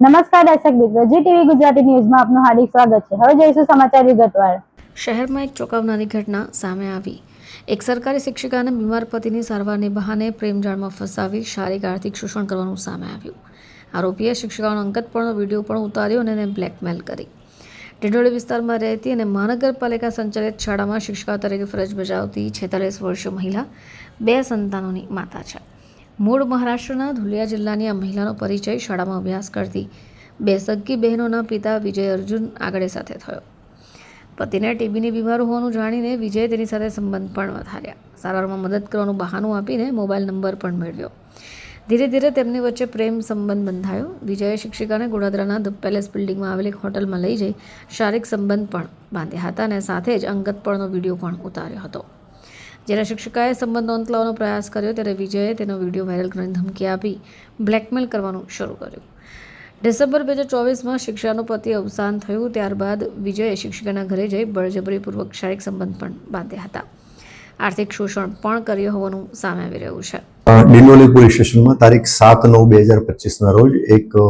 નમસ્કાર દર્શક મિત્રો, જી ટીવી ગુજરાતી ન્યૂઝમાં આપનું હાર્દિક સ્વાગત છે. હવે જોઈશું સમાચાર વિગતવાર. શહેરમાં એક ચોંકાવનારી ઘટના સામે આવી. એક સરકારી શિક્ષિકાને બીમાર પતિની સારવારને બહાને પ્રેમજાળમાં ફસાવી શારીરિક આર્થિક શોષણ કરવાનું સામે આવ્યું. આરોપીએ શિક્ષિકાનો અંગતપણનો વીડિયો પણ ઉતાર્યો અને એને બ્લેકમેલ કરી. ડિંડોળી વિસ્તારમાં રહેતી અને મહાનગરપાલિકા સંચાલિત શાળામાં શિક્ષિકા તરીકે ફરજ બજાવતી છેતાલીસ વર્ષીય મહિલા, બે સંતાનોની માતા છે. મૂળ મહારાષ્ટ્રના ધુલિયા જિલ્લાની આ મહિલાનો પરિચય શાળામાં અભ્યાસ કરતી બે સગ્ગી બહેનોના પિતા વિજય અર્જુન આગળે સાથે થયો. પતિને ટીબીની બીમાર હોવાનું જાણીને વિજય તેની સાથે સંબંધ પણ વધાર્યા. સારવારમાં મદદ કરવાનું બહાનું આપીને મોબાઈલ નંબર પણ મેળવ્યો. ધીરે ધીરે તેમની વચ્ચે પ્રેમ સંબંધ બંધાયો. વિજયે શિક્ષિકાને ગોડાદરાના ધ પેલેસ બિલ્ડિંગમાં આવેલી એક હોટલમાં લઈ જઈ શારીરિક સંબંધ પણ બાંધ્યા હતા અને સાથે જ અંગતપણનો વીડિયો પણ ઉતાર્યો હતો. જ્યારે શિક્ષિકાએ સંબંધનો અંત લાવવાનો પ્રયાસ કર્યો ત્યારે વિજયે તેનો વીડિયો વાયરલ કરવાની ધમકી આપી બ્લેકમેલ કરવાનું શરૂ કર્યું. ડિસેમ્બર બે હજાર ચોવીસમાં શિક્ષાનું પતિ અવસાન થયું ત્યારબાદ વિજયે શિક્ષિકાના ઘરે જઈ બળજબરીપૂર્વક શારીરિક સંબંધ પણ બાંધ્યા હતા. આર્થિક શોષણ પણ કર્યું હોવાનું સામે આવી રહ્યું છે. ડિંડોલી પોલીસ સ્ટેશનમાં તારીખ સાત નવ બે હજાર પચીસના રોજ એક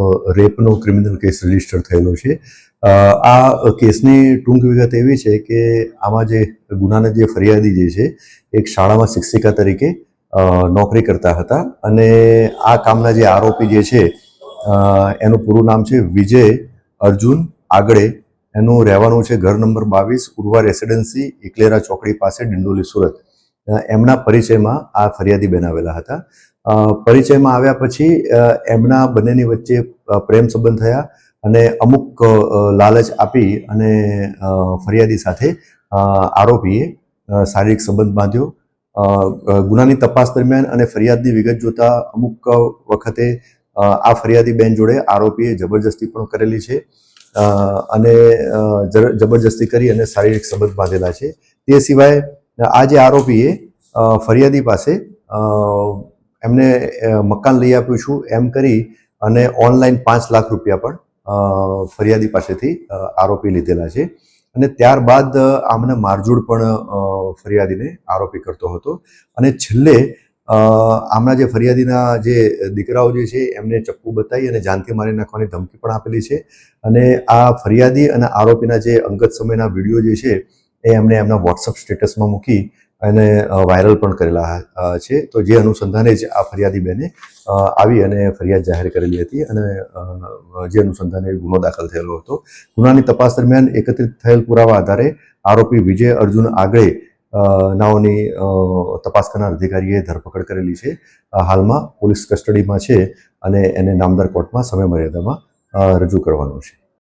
રેપનો ક્રિમિનલ કેસ રજિસ્ટર થયેલો છે. આ કેસની ટૂંક વિગત એવી છે કે આમાં જે ગુનાના જે ફરિયાદી જે છે, એક શાળામાં શિક્ષિકા તરીકે નોકરી કરતા હતા અને આ કામના જે આરોપી જે છે એનું પૂરું નામ છે વિજય અર્જુન આગળે. એનું રહેવાનું છે ઘર નંબર બાવીસ ઉર્વા રેસિડેન્સી ઇકલેરા ચોકડી પાસે, ડિંડોલી, સુરત. એમના પરિચયમાં આ ફરિયાદી બેન આવેલા હતા પરિચયમાં આવ્યા પછી એમના બંનેની વચ્ચે પ્રેમ સંબંધ થયા. અને અમુક લાલચ આપી અને ફરિયાદી સાથે આરોપીએ શારીરિક સંબંધ બાંધ્યો. ગુનાની તપાસ દરમિયાન અને ફરિયાદની વિગત જોતા અમુક વખતે આ ફરિયાદી બેન જોડે આરોપીએ જબરજસ્તી પણ કરેલી છે. અને જબરજસ્તી કરી અને શારીરિક સંબંધ બાંધેલા છે. તે સિવાય, આ જે આરોપીએ ફરિયાદી પાસે એમને મકાન લઈ આપ્યું છું એમ કરી અને ઓનલાઈન પાંચ લાખ રૂપિયા પણ ફરિયાદી પાસેથી આરોપી લીધેલા છે. અને ત્યારબાદ આમને મારજૂડ પણ ફરિયાદીને આરોપી કરતો હતો. અને છેલ્લે આમના જે ફરિયાદીના જે દીકરાઓ જે છે, એમને ચપ્પુ બતાવી અને જાનથી મારી નાખવાની ધમકી પણ આપેલી છે. અને આ ફરિયાદી અને આરોપીના જે અંગત સમયના વીડિયો જે છે, એ એમણે એમના વોટ્સઅપ સ્ટેટસમાં મૂકી અને વાયરલ પણ કરેલા છે. તો જે અનુસંધાને જ આ ફરિયાદી બેને આવી અને ફરિયાદ જાહેર કરેલી હતી અને જે અનુસંધાને ગુનો દાખલ થયેલો હતો. ગુનાની તપાસ દરમિયાન એકત્રિત થયેલ પુરાવા આધારે આરોપી વિજય અર્જુન આગળે નાઓની તપાસ કરનાર અધિકારીએ ધરપકડ કરેલી છે. હાલમાં પોલીસ કસ્ટડીમાં છે અને એને નામદાર કોર્ટમાં સમય મર્યાદામાં રજૂ કરવાનું છે.